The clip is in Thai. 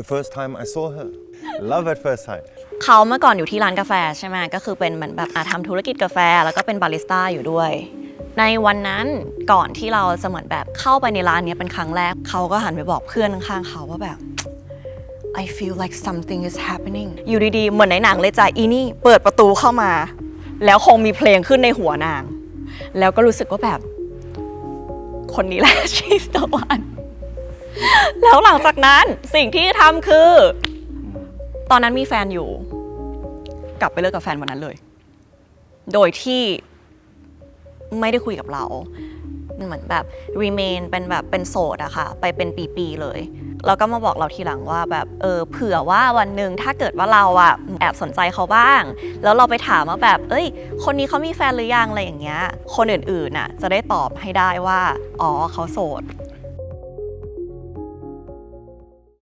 the first time I saw her. Love at first sight. เขาเมื่อก่อนอยู่ที่ร้านกาแฟใช่ไหมก็คือเป็นเหมือนแบบอาทำธุรกิจกาแฟ แล้วก็เป็นบาริสต้าอยู่ด้วย ในวันนั้นก่อนที่เราจะเหมือนแบบเข้าไปในร้านนี้เป็นครั้งแรก เขาก็หันไปบอกเพื่อนข้างๆเขาว่าแบบ I feel like something is happening อยู่ดีๆ เหมือนในหนังเลยจ้ะอีนี่เปิดประตูเข้ามา แล้วคงมีเพลงขึ้นในหัวนาง แล้วก็รู้สึกว่าแบบ คนนี้แหละ she's the one แล้วหลังจากนั้นสิ่งที่ทำคือ ตอนนั้นมีแฟนอยู่ กลับไปเลิกกับแฟนวันนั้นเลย โดยที่ไม่ได้คุยกับเรา เหมือนแบบ remain เป็นแบบเป็นโสดอะค่ะ ไปเป็นปีๆเลย แล้วก็มาบอกเราทีหลังว่าแบบเออเผื่อว่าวันหนึ่งถ้าเกิดว่าเราอะแอบสนใจเขาบ้าง แล้วเราไปถามว่าแบบ เอ้ย คนนี้เขามีแฟนหรือยังอะไรอย่างเงี้ย คนอื่นๆน่ะจะได้ตอบให้ได้ว่า อ๋อเขาโสด